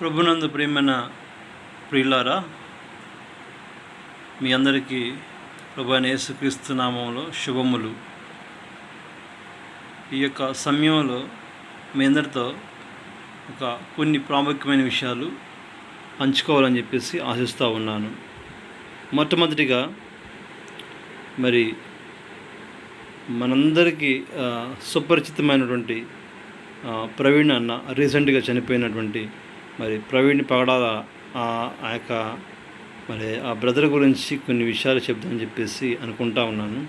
ప్రభునందు ప్రేమైన ప్రియులారా మీ అందరికీ ప్రభు యేసుక్రీస్తు నామంలో శుభములు. ఈ యొక్క సమయంలో మీ అందరితో ఒక కొన్ని ప్రాముఖ్యమైన విషయాలు పంచుకోవాలని చెప్పేసి ఆశిస్తూ ఉన్నాను. మొట్టమొదటిగా మరి మనందరికీ సుపరిచితమైనటువంటి ప్రవీణ్ అన్న రీసెంట్గా చనిపోయినటువంటి మరి ప్రవీణ్ పగడాల ఆ ఆ యొక్క మరి ఆ బ్రదర్ గురించి కొన్ని విషయాలు చెప్దామని చెప్పేసి అనుకుంటా ఉన్నాను.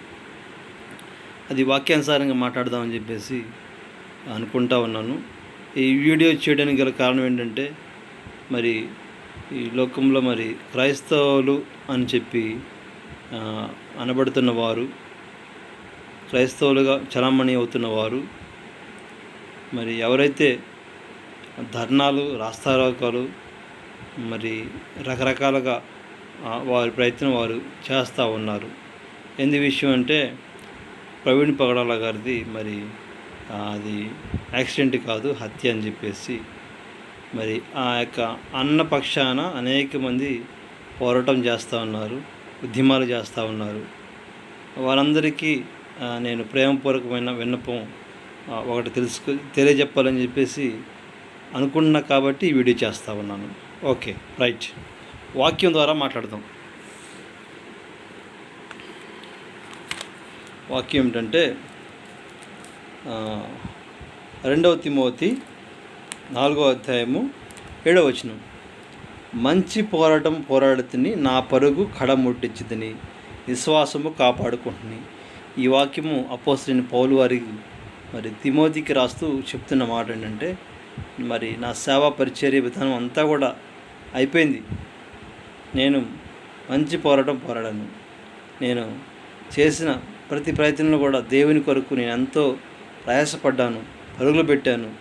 అది వాక్యానుసారంగా మాట్లాడదామని చెప్పేసి అనుకుంటా ఉన్నాను. ఈ వీడియో చేయడానికి గల కారణం ఏంటంటే మరి ఈ లోకంలో మరి క్రైస్తవులు అని చెప్పి అనబడుతున్న వారు క్రైస్తవులుగా చలామణి అవుతున్న వారు మరి ఎవరైతే ధర్నాలు రాస్తారోకాలు మరి రకరకాలుగా వారి ప్రయత్నం వారు చేస్తూ ఉన్నారు. ఎందు విషయం అంటే ప్రవీణ్ పగడాల గారిది మరి అది యాక్సిడెంట్ కాదు హత్య అని చెప్పేసి మరి ఆ యొక్క అన్న పక్షాన అనేక మంది పోరాటం చేస్తూ ఉన్నారు ఉద్యమాలు చేస్తూ ఉన్నారు. వారందరికీ నేను ప్రేమపూర్వకమైన విన్నపం ఒకటి తెలుసుకు తెలియజెప్పాలని చెప్పేసి అనుకున్నా కాబట్టి ఈ వీడియో చేస్తూ ఉన్నాను. Okay right. వాక్యం ద్వారా మాట్లాడదాం. వాక్యం ఏంటంటే రెండవ తిమోతి నాలుగో అధ్యాయము ఏడవ వచనం. మంచి పోరాటం పోరాడుతుని నా పరుగు కడముట్టించుదని విశ్వాసము కాపాడుకుంటుని. ఈ వాక్యము అపోసిన పౌలు వారికి మరి తిమోతికి రాస్తూ చెప్తున్న మాట ఏంటంటే మరి నా సేవా పరిచర్య విధానం అంతా కూడా అయిపోయింది. నేను మంచి పోరాటం పోరాడాను. నేను చేసిన ప్రతి ప్రయత్నంలో కూడా దేవుని కొరకు నేను ఎంతో ప్రయాసపడ్డాను పరుగులు పెట్టాను.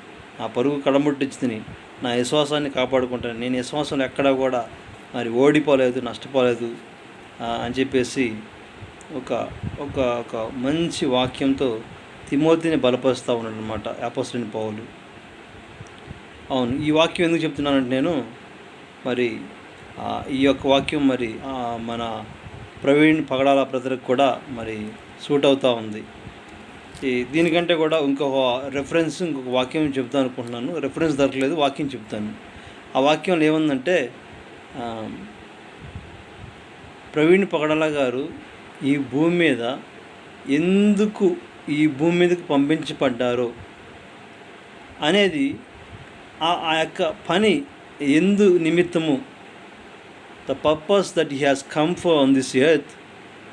నా పరుగు కడముట్టించుకుని నా విశ్వాసాన్ని కాపాడుకుంటాను. నేను విశ్వాసంలో ఎక్కడా కూడా మరి ఓడిపోలేదు నష్టపోలేదు అని చెప్పేసి ఒక ఒక ఒక మంచి వాక్యంతో తిమోతిని బలపరుస్తూ ఉన్నాడు అనమాట అపోసరిని పౌలు. అవును ఈ వాక్యం ఎందుకు చెప్తున్నానంటే నేను మరి ఈ యొక్క వాక్యం మరి మన ప్రవీణ్ పగడాల బ్రదర్కి కూడా మరి సూట్ అవుతూ ఉంది. ఈ దీనికంటే కూడా ఇంకొక రెఫరెన్స్ ఇంకొక వాక్యం చెప్తాను అనుకుంటున్నాను. రెఫరెన్స్ దొరకలేదు వాక్యం చెప్తాను. ఆ వాక్యంలో ఏముందంటే ప్రవీణ్ పగడాల గారు ఈ భూమి మీద ఎందుకు ఈ భూమి మీదకు పంపించబడ్డారో అనేది ఆ ఆ యొక్క పని ఎందు నిమిత్తము the purpose that he has come for on this earth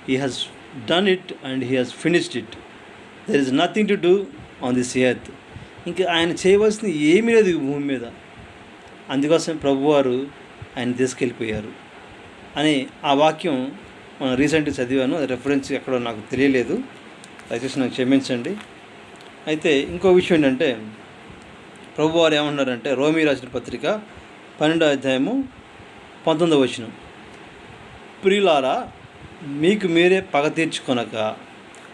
he has done it and he has finished it there is nothing to do on this earth ఇంకా ఆయన చేయవలసింది ఏమీ లేదు ఈ భూమి మీద. అందుకోసం ప్రభువారు ఆయన తీసుకెళ్ళిపోయారు అని ఆ వాక్యం మనం రీసెంట్గా చదివాను. అది రెఫరెన్స్ ఎక్కడో నాకు తెలియలేదు. దయచేసి నాకు క్షమించండి. అయితే ఇంకో విషయం ఏంటంటే ప్రభువారు ఏమన్నారంటే రోమి రాసిన పత్రిక పన్నెండో అధ్యాయము పంతొమ్మిదో వచనం. ప్రియులారా మీకు మీరే పగ తీర్చుకొనక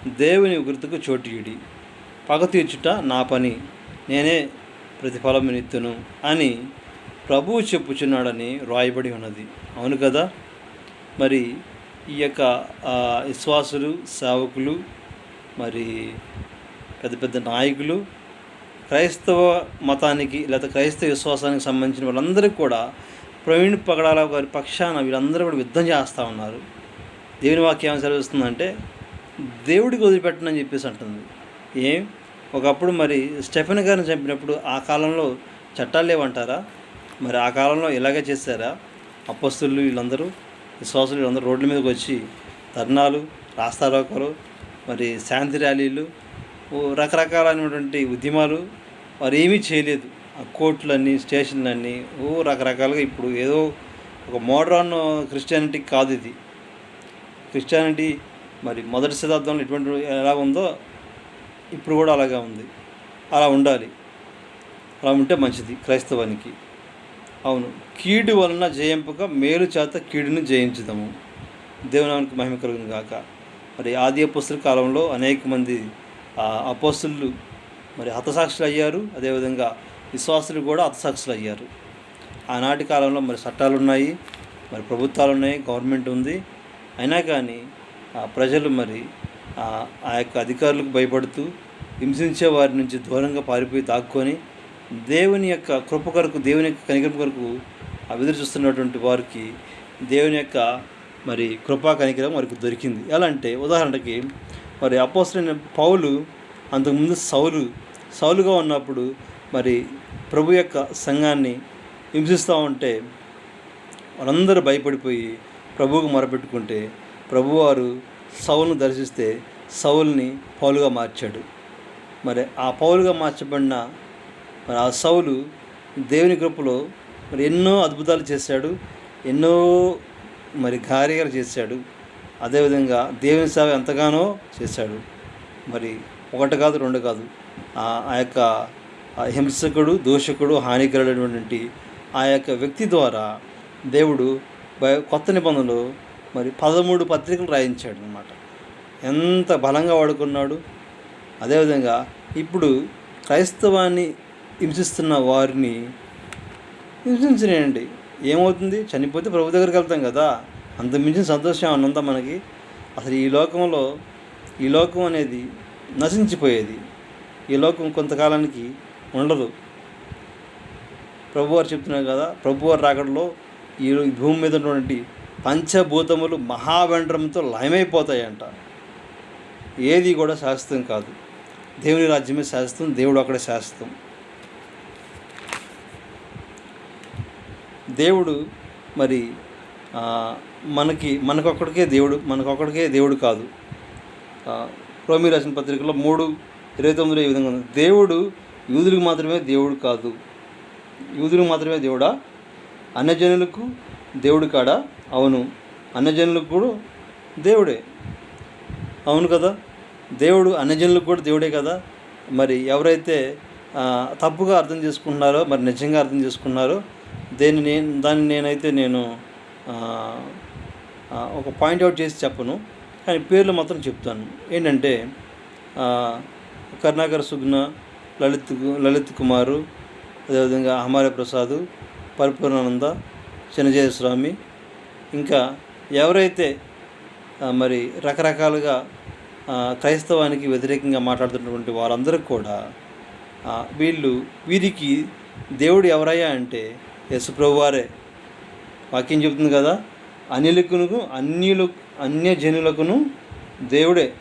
దేవుని గుర్తుకు చోటీయుడి పగ తీర్చుట నా పని నేనే ప్రతిఫలమునిత్తును అని ప్రభువు చెప్పుచున్నాడని రాయబడి ఉన్నది. అవును కదా? మరి ఈ యొక్క విశ్వాసులు సేవకులు మరి పెద్ద పెద్ద నాయకులు క్రైస్తవ మతానికి లేదా క్రైస్తవ విశ్వాసానికి సంబంధించిన వాళ్ళందరికీ కూడా ప్రవీణ్ పగడాల గారి పక్షాన వీళ్ళందరూ కూడా యుద్ధం చేస్తూ ఉన్నారు. దేవుని వాక్యం ఏమని సెలవిస్తుందంటే దేవుడికి వదిలిపెట్టనని చెప్పేసి అంటుంది. ఏం? ఒకప్పుడు మరి స్టెఫెన్ గారిని చంపినప్పుడు ఆ కాలంలో చట్టాలు లేవంటారా? మరి ఆ కాలంలో ఇలాగే చేశారా? అప్పస్తులు వీళ్ళందరూ విశ్వాసులు వీళ్ళందరూ రోడ్ల మీదకి వచ్చి ధర్నాలు రాస్తారోకలు మరి శాంతి ర్యాలీలు రకరకాలైనటువంటి ఉద్యమాలు వారు ఏమీ చేయలేదు. ఆ కోర్టులన్నీ స్టేషన్లన్నీ ఓ రకరకాలుగా ఇప్పుడు ఏదో ఒక మోడ్రన్ క్రిస్టియానిటీ కాదు ఇది. క్రిస్టియానిటీ మరి మొదటి శతాబ్దంలో ఎటువంటి ఎలా ఉందో ఇప్పుడు కూడా అలాగే ఉంది. అలా ఉండాలి. అలా ఉంటే మంచిది క్రైస్తవానికి. అవును. కీడు వలన జయింపక మేలు చేత కీడును జయించుదాము. దేవునానికి మహిమ కలుగును గాక. మరి ఆది పుస్తక కాలంలో అనేక మంది అపోస్తులు మరి హతసాక్షులు అయ్యారు. అదేవిధంగా విశ్వాసులు కూడా హతసాక్షులు అయ్యారు. ఆనాటి కాలంలో మరి చట్టాలు ఉన్నాయి మరి ప్రభుత్వాలు ఉన్నాయి గవర్నమెంట్ ఉంది. అయినా కానీ ఆ ప్రజలు మరి ఆ ఆ యొక్క అధికారులకు భయపడుతూ హింసించే వారి నుంచి దూరంగా పారిపోయి దాక్కొని దేవుని యొక్క కృప కొరకు దేవుని యొక్క కనికరం కొరకు ఎదురు చూస్తున్నటువంటి వారికి దేవుని యొక్క మరి కృపా కనికరం వారికి దొరికింది. ఎలా అంటే ఉదాహరణకి మరి అపోసరైన పౌలు అంతకుముందు సౌలు సౌలుగా ఉన్నప్పుడు మరి ప్రభు యొక్క సంఘాన్ని హింసిస్తూ ఉంటే వాళ్ళందరూ భయపడిపోయి ప్రభువుకు మొరపెట్టుకుంటే ప్రభువారు సౌల్ను దర్శిస్తే సౌల్ని పౌలుగా మార్చాడు. మరి ఆ పౌలుగా మార్చబడిన మరి ఆ సౌలు దేవుని కృపలో మరి ఎన్నో అద్భుతాలు చేశాడు ఎన్నో మరి కార్యాలు చేశాడు. అదేవిధంగా దేవుని సేవ ఎంతగానో చేశాడు. మరి ఒకటి కాదు రెండు కాదు. ఆ ఆ యొక్క హింసకుడు దూషకుడు హానికరమైనటువంటి ఆ యొక్క వ్యక్తి ద్వారా దేవుడు బై- కొత్త నిబంధనలు మరి పదమూడు పత్రికలు రాయించాడు అనమాట ఎంత బలంగా వాడుకున్నాడు. అదేవిధంగా ఇప్పుడు క్రైస్తవాన్ని హింసిస్తున్న వారిని హింసించలేండి ఏమవుతుంది? చనిపోతే ప్రభు దగ్గరికి వెళ్తాం కదా. అంతకుమించిన సంతోషం ఏమన్నా ఉందా మనకి? అసలు ఈ లోకంలో ఈ లోకం అనేది నశించిపోయేది. ఈ లోకం కొంతకాలానికి ఉండదు. ప్రభువారు చెప్తున్నారు కదా ప్రభువారు రాకడలో ఈ భూమి మీద ఉన్నటువంటి పంచభూతములు మహావండ్రంతో లయమైపోతాయంట. ఏది కూడా శాశ్వతం కాదు. దేవుని రాజ్యమే శాశ్వతం దేవుడు అక్కడే శాశ్వతం. దేవుడు మరి మనకి మనకొక్కడికే దేవుడు మనకొక్కడికే దేవుడు కాదు. రోమి రాసిన పత్రికలో మూడు ఇరవై తొమ్మిదిలో ఈ విధంగా ఉంది? దేవుడు యూదులకు మాత్రమే దేవుడు కాదు. యూదులకు మాత్రమే దేవుడా? అన్నజనులకు దేవుడు కాడా? అవును. అన్నజనులకు కూడా దేవుడే. అవును కదా? దేవుడు అన్నజనులకు కూడా దేవుడే కదా? మరి ఎవరైతే తప్పుగా అర్థం చేసుకుంటున్నారో మరి నిజంగా అర్థం చేసుకున్నారో దేన్ని నేను దాన్ని నేనైతే నేను ఒక పాయింట్ అవుట్ చేసి చెప్పను. కానీ పేర్లు మాత్రం చెప్తాను. ఏంటంటే ఆ, కరుణాకర్ సుగ్న లలిత్ లలిత్ కుమారు అదేవిధంగా హమారే ప్రసాద్ పరిపూర్ణానంద చిన్నజయ స్వామి ఇంకా ఎవరైతే మరి రకరకాలుగా క్రైస్తవానికి వ్యతిరేకంగా మాట్లాడుతున్నటువంటి వారందరూ కూడా వీళ్ళు వీరికి దేవుడు ఎవరయ్యా అంటే యశుప్రభువారే వాక్యం చెబుతుంది కదా అనిలకును అన్యులు అన్యజనులకును దేవుడే.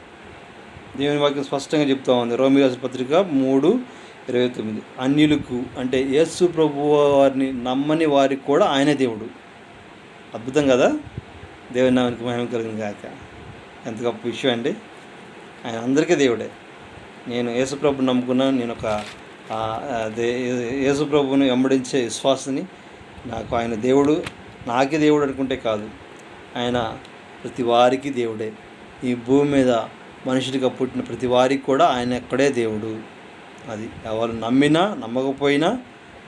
దేవుని వాక్యం స్పష్టంగా చెప్తా ఉంది. రోమి పత్రిక మూడు ఇరవై తొమ్మిది. అన్యులకు అంటే యేసు ప్రభు వారిని నమ్మని వారికి కూడా ఆయనే దేవుడు. అద్భుతం కదా? దేవుని నామానికి మహిమ కలిగింది కాక ఎంత గొప్ప విషయం అండి. ఆయన అందరికీ దేవుడే. నేను యేసుప్రభుని నమ్ముకున్నాను నేను ఒక ఆ, యేసుప్రభుని వెంబడించే విశ్వాసని. నాకు ఆయన దేవుడు. నాకే దేవుడు అనుకుంటే కాదు. ఆయన ప్రతి వారికి దేవుడే. ఈ భూమి మీద మనుషుడిగా పుట్టిన ప్రతి వారికి కూడా ఆయన ఎక్కడే దేవుడు. అది ఎవరు నమ్మినా నమ్మకపోయినా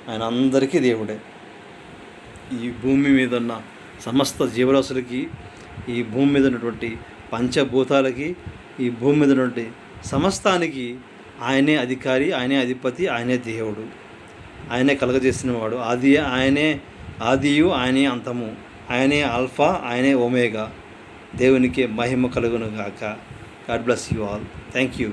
ఆయన అందరికీ దేవుడే. ఈ భూమి మీద ఉన్న సమస్త జీవరాశులకి ఈ భూమి మీద ఉన్నటువంటి పంచభూతాలకి ఈ భూమి మీద ఉన్నటువంటి సమస్తానికి ఆయనే అధికారి ఆయనే అధిపతి ఆయనే దేవుడు. ఆయనే కలగజేసిన వాడు ఆయనే ఆదియు ఆయనే అంతము. ఆయనే ఆల్ఫా ఆయనే ఒమేగా. దేవునికి మహిమ కలుగును గాక. God bless you all. Thank you